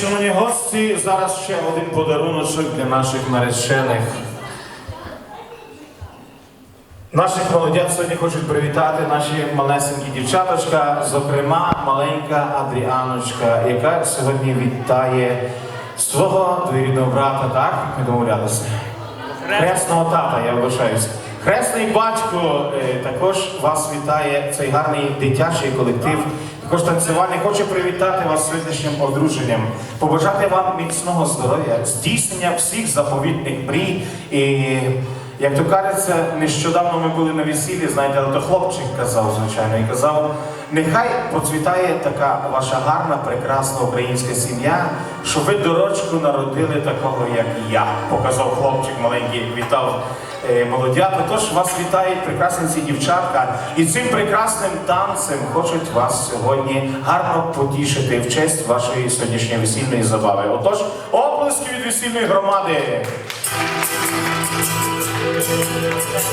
Шановні гості, зараз ще один подаруночок для наших наречених. Наших молодят сьогодні хочуть привітати наші малесенькі дівчаточка, зокрема маленька Адріаночка, яка сьогодні вітає свого двоюрідного брата, так? Ми домовлялися. Хресного тата, я вибачаюсь. Хресний батько е, також вас вітає цей гарний дитячий колектив. Також танцювальний хоче привітати вас сьогоднішнім одруженням, побажати вам міцного здоров'я, здійснення всіх заповітних мрій. І як то кажеться, нещодавно ми були на весіллі, знаєте, але то хлопчик казав, звичайно, і казав, нехай процвітає така ваша гарна, прекрасна українська сім'я, що ви дорочку народили такого, як я. Показав хлопчик маленький, вітав е, молодята. Тож вас вітають прекрасні ці дівчатка. І цим прекрасним танцем хочуть вас сьогодні гарно потішити в честь вашої сьогоднішньої весільної забави. Отож, оплески від весільної громади. Thank you.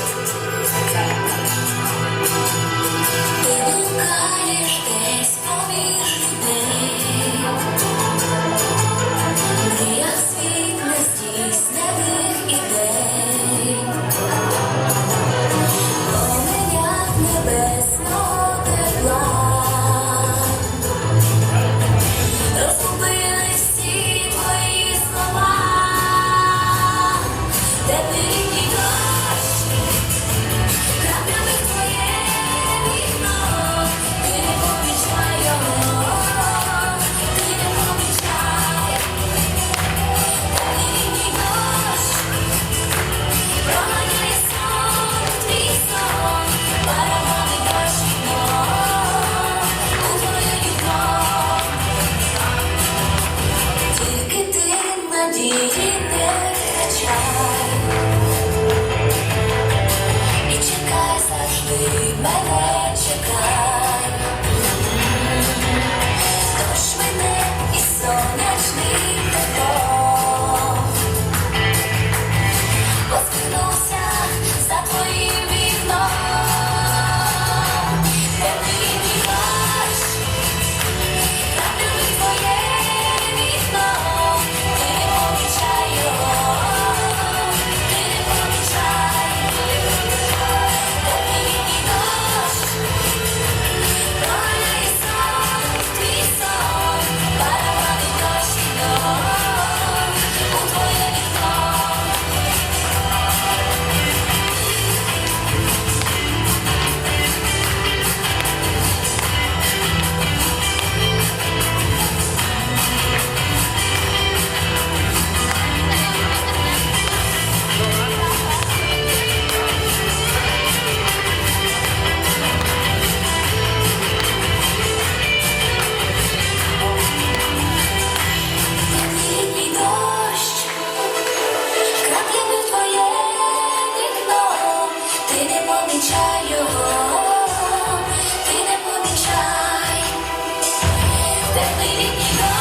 теплий літній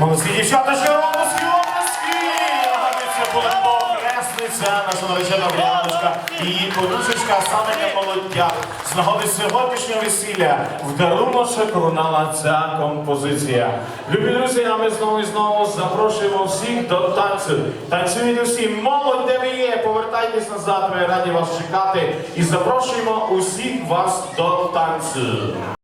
Молодці дівчаточка, обласки, обласки! Нагадую, це була похресниця, наша наречена Бряночка і її подружечка, саме для молоддя. З нагоди сьогоднішнього весілля в даруночок лунала ця композиція. Любі друзі, а ми знову і знову запрошуємо всіх до танцю. Танцюйте всі, молодь, де ви є, повертайтесь назад, ми раді вас чекати і запрошуємо усіх вас до танцю.